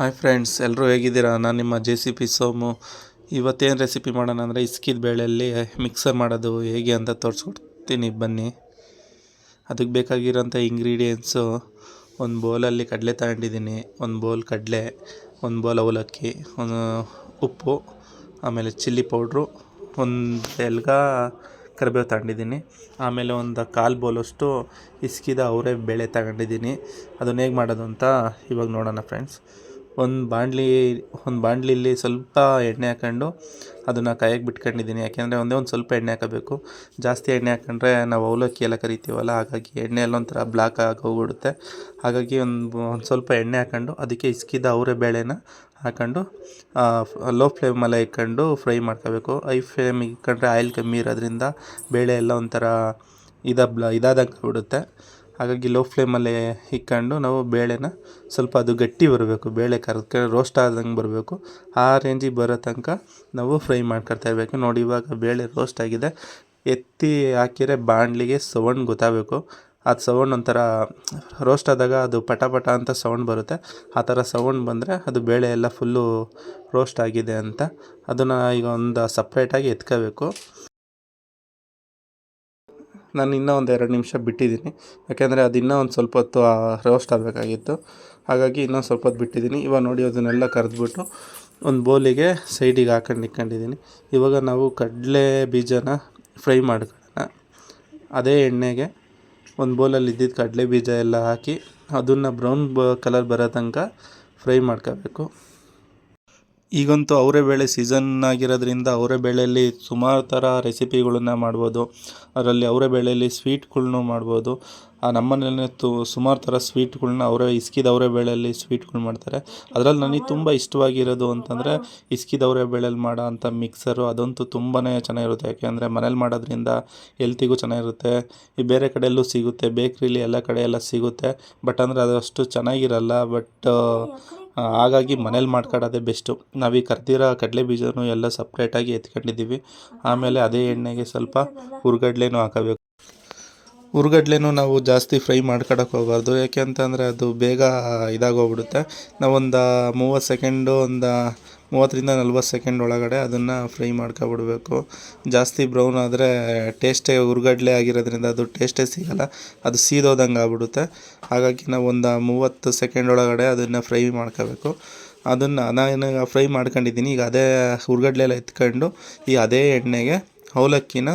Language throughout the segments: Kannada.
ಹಾಯ್ ಫ್ರೆಂಡ್ಸ್ ಎಲ್ಲರೂ ಹೇಗಿದ್ದೀರಾ? ನಾನು ನಿಮ್ಮ ಜೆ ಸಿ ಪಿ ಸೋಮು. ಇವತ್ತೇನು ರೆಸಿಪಿ ಮಾಡೋಣ ಅಂದರೆ ಇಸ್ಕಿದ ಬೇಳೆಯಲ್ಲಿ ಮಿಕ್ಸರ್ ಮಾಡೋದು ಹೇಗೆ ಅಂತ ತೋರಿಸ್ಕೊಡ್ತೀನಿ ಬನ್ನಿ. ಅದಕ್ಕೆ ಬೇಕಾಗಿರೋಂಥ ಇಂಗ್ರೀಡಿಯೆಂಟ್ಸು ಒಂದು ಬೌಲಲ್ಲಿ ಕಡಲೆ ತಗೊಂಡಿದ್ದೀನಿ, ಒಂದು ಬೌಲ್ ಕಡಲೆ, ಒಂದು ಬೌಲ್ ಅವಲಕ್ಕಿ, ಒಂದು ಉಪ್ಪು, ಆಮೇಲೆ ಚಿಲ್ಲಿ ಪೌಡ್ರು ಒಂದು ಎಲ್ಗ ಕರಿಬೇವು ತಗೊಂಡಿದ್ದೀನಿ. ಆಮೇಲೆ ಒಂದು ಕಾಲು ಬೋಲಷ್ಟು ಇಸ್ಕಿದ ಅವರೇ ಬೇಳೆ ತಗೊಂಡಿದ್ದೀನಿ. ಅದನ್ನ ಹೇಗೆ ಮಾಡೋದು ಅಂತ ಇವಾಗ ನೋಡೋಣ ಫ್ರೆಂಡ್ಸ್ ಒಂದು ಬಾಣಲಿ ಒಂದು ಬಾಣಲಿಲಿ ಸ್ವಲ್ಪ ಎಣ್ಣೆ ಹಾಕ್ಕೊಂಡು ಅದನ್ನು ಕಾಯಕ್ಕೆ ಬಿಟ್ಕೊಂಡಿದ್ದೀನಿ. ಯಾಕೆಂದರೆ ಒಂದೇ ಒಂದು ಸ್ವಲ್ಪ ಎಣ್ಣೆ ಹಾಕಬೇಕು. ಜಾಸ್ತಿ ಎಣ್ಣೆ ಹಾಕ್ಕೊಂಡ್ರೆ ನಾವು ಅವಲಕ್ಕಿ ಎಲ್ಲ ಕರಿತೀವಲ್ಲ, ಹಾಗಾಗಿ ಎಣ್ಣೆ ಎಲ್ಲ ಒಂಥರ ಬ್ಲಾಕ್ ಆಗಿ ಹೋಗ್ಬಿಡುತ್ತೆ. ಹಾಗಾಗಿ ಒಂದು ಒಂದು ಸ್ವಲ್ಪ ಎಣ್ಣೆ ಹಾಕ್ಕೊಂಡು ಅದಕ್ಕೆ ಇಸ್ಕಿದ ಅವರೇ ಬೇಳೆನ ಹಾಕ್ಕೊಂಡು ಲೋ ಫ್ಲೇಮಲ್ಲೇ ಇಟ್ಕೊಂಡು ಫ್ರೈ ಮಾಡ್ಕೋಬೇಕು. ಐ ಫ್ಲೇಮ್ ಇಟ್ಕೊಂಡ್ರೆ ಆಯಿಲ್ ಕಮ್ಮಿ ಇರೋದ್ರಿಂದ ಬೇಳೆ ಎಲ್ಲ ಒಂಥರ ಇದ ಬ್ಲ, ಇದಾದಂಗೆ ಆಗ್ಬಿಡುತ್ತೆ. ಹಾಗಾಗಿ ಲೋ ಫ್ಲೇಮಲ್ಲೇ ಇಕ್ಕೊಂಡು ನಾವು ಬೇಳೆನ ಸ್ವಲ್ಪ ಅದು ಗಟ್ಟಿ ಬರಬೇಕು. ಬೇಳೆ ಕರ್ಕ ರೋಸ್ಟ್ ಆದಂಗೆ ಬರಬೇಕು. ಆ ರೇಂಜಿಗೆ ಬರೋ ತನಕ ನಾವು ಫ್ರೈ ಮಾಡ್ಕೊಳ್ತಾ ಇರಬೇಕು. ನೋಡಿ ಇವಾಗ ಬೇಳೆ ರೋಸ್ಟ್ ಆಗಿದೆ. ಎತ್ತಿ ಹಾಕಿದರೆ ಬಾಣಲಿಗೆ ಸೌಂಡ್ ಗೊತ್ತಾಗಬೇಕು. ಅದು ಸೌಂಡ್ ಒಂಥರ ರೋಸ್ಟ್ ಆದಾಗ ಅದು ಪಟ ಪಟ ಅಂತ ಸೌಂಡ್ ಬರುತ್ತೆ. ಆ ಥರ ಸೌಂಡ್ ಬಂದರೆ ಅದು ಬೇಳೆ ಎಲ್ಲ ಫುಲ್ಲು ರೋಸ್ಟ್ ಆಗಿದೆ ಅಂತ. ಅದನ್ನು ಈಗ ಒಂದು ಸಪ್ರೇಟಾಗಿ ಎತ್ಕೋಬೇಕು. ನಾನು ಇನ್ನೂ ಒಂದು ಎರಡು ನಿಮಿಷ ಬಿಟ್ಟಿದ್ದೀನಿ. ಯಾಕೆಂದರೆ ಅದು ಇನ್ನೂ ಒಂದು ಸ್ವಲ್ಪ ಹೊತ್ತು ರೋಸ್ಟ್ ಆಗಬೇಕಾಗಿತ್ತು. ಹಾಗಾಗಿ ಇನ್ನೊಂದು ಸ್ವಲ್ಪ ಹೊತ್ತು ಬಿಟ್ಟಿದ್ದೀನಿ. ಇವಾಗ ನೋಡಿ, ಅದನ್ನೆಲ್ಲ ಕರೆದ್ಬಿಟ್ಟು ಒಂದು ಬೌಲಿಗೆ ಸೈಡಿಗೆ ಹಾಕೊಂಡು ಇಟ್ಕೊಂಡಿದ್ದೀನಿ ಇವಾಗ ನಾವು ಕಡಲೆ ಬೀಜನ ಫ್ರೈ ಮಾಡ್ಕೊಳ್ಳೋಣ. ಅದೇ ಎಣ್ಣೆಗೆ ಒಂದು ಬೌಲಲ್ಲಿ ಇದ್ದಿದ್ದು ಕಡಲೆ ಬೀಜ ಎಲ್ಲ ಹಾಕಿ ಅದನ್ನು ಬ್ರೌನ್ ಬ, ಕಲರ್ ಬರೋ ತನಕ ಫ್ರೈ ಮಾಡ್ಕೋಬೇಕು. ಈಗಂತೂ ಅವರೇ ಬೇಳೆ ಸೀಸನ್ ಆಗಿರೋದ್ರಿಂದ ಅವರೇ ಬೇಳೆಯಲ್ಲಿ ಸುಮಾರು ಥರ ರೆಸಿಪಿಗಳನ್ನ ಮಾಡ್ಬೋದು. ಅದರಲ್ಲಿ ಅವರೇ ಬೇಳೆಯಲ್ಲಿ ಸ್ವೀಟ್ಗಳ್ನೂ ಮಾಡ್ಬೋದು. ಆ ನಮ್ಮ ತು ಸುಮಾರು ಥರ ಸ್ವೀಟ್ಗಳನ್ನ ಅವರೇ ಇಸ್ಕಿದ ಅವರೇ ಬೇಳೆಯಲ್ಲಿ ಸ್ವೀಟ್ಗಳು ಮಾಡ್ತಾರೆ. ಅದರಲ್ಲಿ ನನಗೆ ತುಂಬ ಇಷ್ಟವಾಗಿರೋದು ಅಂತಂದರೆ ಇಸ್ಕಿದ ಅವರೇ ಬೇಳೆಯಲ್ಲಿ ಮಾಡೋ ಅಂಥ ಮಿಕ್ಸರು ಅದಂತೂ ತುಂಬಾ ಚೆನ್ನಾಗಿರುತ್ತೆ. ಯಾಕೆಂದರೆ ಮನೇಲಿ ಮಾಡೋದ್ರಿಂದ ಹೆಲ್ತಿಗೂ ಚೆನ್ನಾಗಿರುತ್ತೆ. ಈ ಬೇರೆ ಕಡೆಯಲ್ಲೂ ಸಿಗುತ್ತೆ. ಬೇಕ್ರಿಲಿ ಎಲ್ಲ ಕಡೆ ಸಿಗುತ್ತೆ. ಬಟ್ ಅಂದರೆ ಅದು ಅಷ್ಟು ಚೆನ್ನಾಗಿರಲ್ಲ. ಬಟ್ ಹಾಗಾಗಿ ಮನೇಲಿ ಮಾಡ್ಕೊಳ್ಳೋದೇ ಬೆಸ್ಟು. ನಾವೀಗ ಕರ್ದಿರೋ ಕಡಲೆ ಬೀಜನೂ ಎಲ್ಲ ಸಪ್ರೇಟಾಗಿ ಎತ್ಕೊಂಡಿದ್ದೀವಿ. ಆಮೇಲೆ ಅದೇ ಎಣ್ಣೆಗೆ ಸ್ವಲ್ಪ ಹುರ್ಗಡ್ಲೆನೂ ಹಾಕಬೇಕು. ಹುರ್ಗಡ್ಲೆನೂ ನಾವು ಜಾಸ್ತಿ ಫ್ರೈ ಮಾಡ್ಕೊಳಕ್ಕೆ ಹೋಗಬಾರ್ದು. ಯಾಕೆ ಅಂತಂದರೆ ಅದು ಬೇಗ ಇದಾಗೋಗ್ಬಿಡುತ್ತೆ. ನಾವೊಂದು ಮೂವತ್ತು ಸೆಕೆಂಡು ಒಂದು ಮೂವತ್ತರಿಂದ ನಲ್ವತ್ತು ಸೆಕೆಂಡ್ ಒಳಗಡೆ ಅದನ್ನು ಫ್ರೈ ಮಾಡ್ಕೊಬಿಡ್ಬೇಕು. ಜಾಸ್ತಿ ಬ್ರೌನ್ ಆದರೆ ಟೇಸ್ಟೇ ಹುರ್ಗಡ್ಲೆ ಆಗಿರೋದ್ರಿಂದ ಅದು ಟೇಸ್ಟೇ ಸಿಗೋಲ್ಲ, ಅದು ಸೀದೋದಂಗೆ ಆಗ್ಬಿಡುತ್ತೆ. ಹಾಗಾಗಿ ನಾವು ಒಂದು ಮೂವತ್ತು ಸೆಕೆಂಡ್ ಒಳಗಡೆ ಅದನ್ನು ಫ್ರೈ ಮಾಡ್ಕೋಬೇಕು. ಅದನ್ನು ನಾನು ಫ್ರೈ ಮಾಡ್ಕೊಂಡಿದ್ದೀನಿ, ಈಗ ಅದೇ ಉರ್ಗಡ್ಲೆಲ್ಲ ಎಲ್ಲ ಎತ್ಕೊಂಡು ಈ ಅದೇ ಎಣ್ಣೆಗೆ ಅವಲಕ್ಕಿನ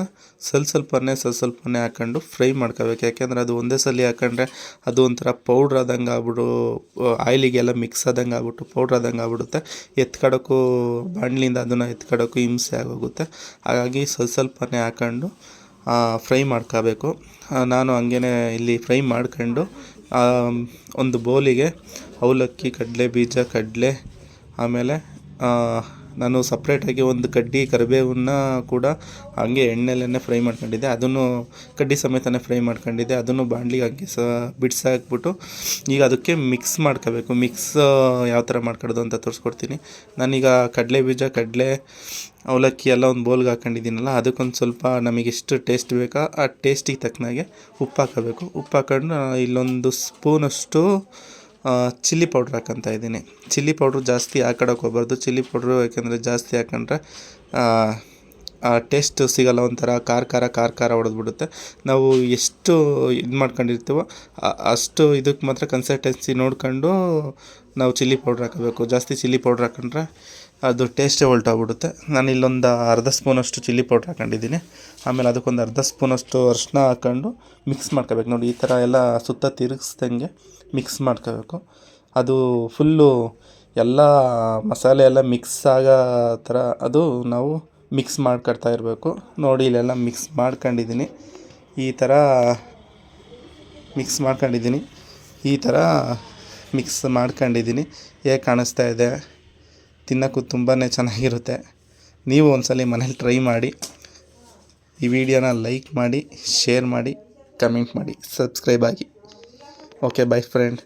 ಸ್ವಲ್ಪ ಸ್ವಲ್ಪನೇ ಸ್ವಲ್ಪ ಸ್ವಲ್ಪನೇ ಹಾಕ್ಕೊಂಡು ಫ್ರೈ ಮಾಡ್ಕೋಬೇಕು. ಯಾಕೆಂದರೆ ಅದು ಒಂದೇ ಸಲ ಹಾಕೊಂಡ್ರೆ ಅದು ಒಂಥರ ಪೌಡ್ರ್ ಆದಂಗೆ ಆಗ್ಬಿಡು ಆಯಿಲಿಗೆಲ್ಲ ಮಿಕ್ಸ್ ಆದಂಗೆ ಆಗ್ಬಿಟ್ಟು ಪೌಡ್ರ್ ಆದಂಗೆ ಆಗ್ಬಿಡುತ್ತೆ. ಎತ್ಕಡೋಕ್ಕೂ ಬಾಣಲಿಂದ ಅದನ್ನು ಎತ್ಕಡೋಕ್ಕೂ ಹಿಂಸೆ ಆಗೋಗುತ್ತೆ. ಹಾಗಾಗಿ ಸ್ವಲ್ಪ ಸ್ವಲ್ಪನೇ ಹಾಕೊಂಡು ಫ್ರೈ ಮಾಡ್ಕೋಬೇಕು. ನಾನು ಹಂಗೇ ಇಲ್ಲಿ ಫ್ರೈ ಮಾಡ್ಕೊಂಡು ಒಂದು ಬೌಲಿಗೆ ಅವಲಕ್ಕಿ, ಕಡಲೆ ಬೀಜ, ಕಡಲೆ, ಆಮೇಲೆ ನಾನು ಸಪ್ರೇಟಾಗಿ ಒಂದು ಕಡ್ಡಿ, ಕರಿಬೇವನ್ನ ಕೂಡ ಹಾಗೆ ಎಣ್ಣೆಲ್ಲೇ ಫ್ರೈ ಮಾಡ್ಕೊಂಡಿದ್ದೆ. ಅದನ್ನು ಕಡ್ಡಿ ಸಮೇತನೇ ಫ್ರೈ ಮಾಡ್ಕೊಂಡಿದ್ದೆ. ಅದನ್ನು ಬಾಂಡ್ಲಿಗೆ ಹಾಕಿ ಸ ಬಿಡ್ಸಾಕ್ಬಿಟ್ಟು ಈಗ ಅದಕ್ಕೆ ಮಿಕ್ಸ್ ಮಾಡ್ಕೋಬೇಕು. ಮಿಕ್ಸ್ ಯಾವ ಥರ ಮಾಡ್ಕೊಡೋದು ಅಂತ ತೋರಿಸ್ಕೊಡ್ತೀನಿ. ನಾನೀಗ ಕಡಲೆ ಬೀಜ, ಕಡಲೆ, ಅವಲಕ್ಕಿ ಎಲ್ಲ ಒಂದು ಬೌಲ್ಗೆ ಹಾಕೊಂಡಿದ್ದೀನಲ್ಲ, ಅದಕ್ಕೊಂದು ಸ್ವಲ್ಪ ನಮಗೆ ಎಷ್ಟು ಟೇಸ್ಟ್ ಬೇಕೋ ಆ ಟೇಸ್ಟಿಗೆ ತಕ್ಕನಾಗೆ ಉಪ್ಪು ಹಾಕೋಬೇಕು ಉಪ್ಪು ಹಾಕೊಂಡು ಇಲ್ಲೊಂದು ಸ್ಪೂನಷ್ಟು ಚಿಲ್ಲಿ ಪೌಡ್ರ್ ಹಾಕೊತಾ ಇದ್ದೀನಿ. ಚಿಲ್ಲಿ ಪೌಡ್ರು ಜಾಸ್ತಿ ಹಾಕೊಳಕ್ಕೆ ಹೋಗ್ಬಾರ್ದು. ಚಿಲ್ಲಿ ಪೌಡ್ರು ಯಾಕೆಂದರೆ ಜಾಸ್ತಿ ಹಾಕೊಂಡ್ರೆ ಟೇಸ್ಟ್ ಸಿಗಲ್ಲ ಒಂಥರ ಖಾರ ಖಾರ ಖಾರ ಖಾರ ಹೊಡೆದ್ಬಿಡುತ್ತೆ. ನಾವು ಎಷ್ಟು ಇದು ಮಾಡ್ಕೊಂಡಿರ್ತೀವೋ ಅಷ್ಟು ಇದಕ್ಕೆ ಮಾತ್ರ ಕನ್ಸಿಸ್ಟೆನ್ಸಿ ನೋಡ್ಕೊಂಡು ನಾವು ಚಿಲ್ಲಿ ಪೌಡ್ರ್ ಹಾಕಬೇಕು. ಜಾಸ್ತಿ ಚಿಲ್ಲಿ ಪೌಡ್ರ್ ಹಾಕೊಂಡ್ರೆ ಅದು ಟೇಸ್ಟೇ ಹೊಲ್ಟೋಗ್ಬಿಡುತ್ತೆ ನಾನು ಇಲ್ಲೊಂದು ಅರ್ಧ ಸ್ಪೂನಷ್ಟು ಚಿಲ್ಲಿ ಪೌಡ್ರ್ ಹಾಕೊಂಡಿದ್ದೀನಿ. ಆಮೇಲೆ ಅದಕ್ಕೊಂದು ಅರ್ಧ ಸ್ಪೂನಷ್ಟು ಅರಿಶಿನ ಹಾಕ್ಕೊಂಡು ಮಿಕ್ಸ್ ಮಾಡ್ಕೋಬೇಕು. ನೋಡಿ, ಈ ಥರ ಎಲ್ಲ ಸುತ್ತ ತಿರುಗಿಸ್ದಂಗೆ ಮಿಕ್ಸ್ ಮಾಡ್ಕೋಬೇಕು. ಅದು ಫುಲ್ಲು ಎಲ್ಲ ಮಸಾಲೆ ಎಲ್ಲ ಮಿಕ್ಸ್ ಆಗೋ ಥರ, ಅದು ನಾವು ಮಿಕ್ಸ್ ಮಾಡ್ಕೊಳ್ತಾ ಇರಬೇಕು. ನೋಡಿ, ಇಲ್ಲೆಲ್ಲ ಮಿಕ್ಸ್ ಮಾಡ್ಕೊಂಡಿದ್ದೀನಿ. ಈ ಥರ ಮಿಕ್ಸ್ ಮಾಡ್ಕೊಂಡಿದ್ದೀನಿ. ಈ ಥರ ಮಿಕ್ಸ್ ಮಾಡ್ಕೊಂಡಿದ್ದೀನಿ. ಹೇಗೆ ಕಾಣಿಸ್ತಾ ಇದೆ? ತಿನ್ನೋಕ್ಕೂ ತುಂಬಾ ಚೆನ್ನಾಗಿರುತ್ತೆ. ನೀವು ಒಂದ್ಸಲ ಮನೇಲಿ ಟ್ರೈ ಮಾಡಿ. ಈ ವಿಡಿಯೋನ ಲೈಕ್ ಮಾಡಿ ಶೇರ್ ಮಾಡಿ ಕಮೆಂಟ್ ಮಾಡಿ ಸಬ್ಸ್ಕ್ರೈಬ್ ಆಗಿ. Okay by friend